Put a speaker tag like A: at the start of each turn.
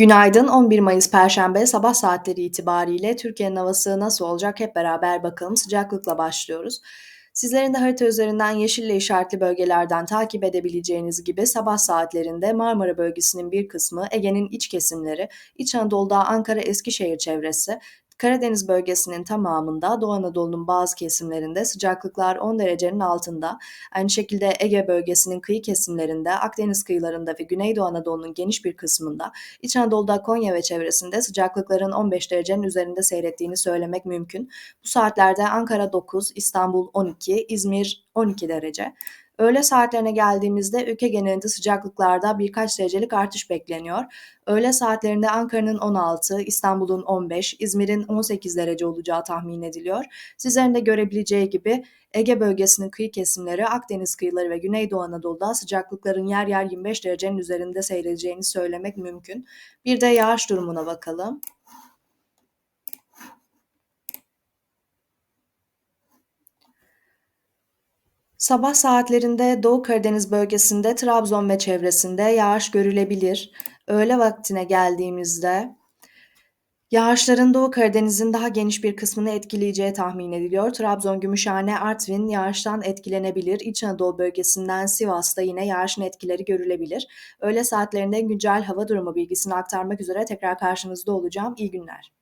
A: Günaydın. 11 Mayıs Perşembe sabah saatleri itibariyle Türkiye'nin havası nasıl olacak hep beraber bakalım. Sıcaklıkla başlıyoruz. Sizlerin de harita üzerinden yeşille işaretli bölgelerden takip edebileceğiniz gibi sabah saatlerinde Marmara bölgesinin bir kısmı, Ege'nin iç kesimleri, İç Anadolu'da Ankara Eskişehir çevresi, Karadeniz bölgesinin tamamında, Doğu Anadolu'nun bazı kesimlerinde sıcaklıklar 10 derecenin altında. Aynı şekilde Ege bölgesinin kıyı kesimlerinde, Akdeniz kıyılarında ve Güneydoğu Anadolu'nun geniş bir kısmında, İç Anadolu'da Konya ve çevresinde sıcaklıkların 15 derecenin üzerinde seyrettiğini söylemek mümkün. Bu saatlerde Ankara 9, İstanbul 12, İzmir 12 derece. Öğle saatlerine geldiğimizde ülke genelinde sıcaklıklarda birkaç derecelik artış bekleniyor. Öğle saatlerinde Ankara'nın 16, İstanbul'un 15, İzmir'in 18 derece olacağı tahmin ediliyor. Sizlerin de görebileceği gibi Ege bölgesinin kıyı kesimleri, Akdeniz kıyıları ve Güneydoğu Anadolu'da sıcaklıkların yer yer 25 derecenin üzerinde seyredeceğini söylemek mümkün. Bir de yağış durumuna bakalım. Sabah saatlerinde Doğu Karadeniz bölgesinde Trabzon ve çevresinde yağış görülebilir. Öğle vaktine geldiğimizde yağışların Doğu Karadeniz'in daha geniş bir kısmını etkileyeceği tahmin ediliyor. Trabzon, Gümüşhane, Artvin yağıştan etkilenebilir. İç Anadolu bölgesinden Sivas'ta yine yağışın etkileri görülebilir. Öğle saatlerinde güncel hava durumu bilgisini aktarmak üzere tekrar karşınızda olacağım. İyi günler.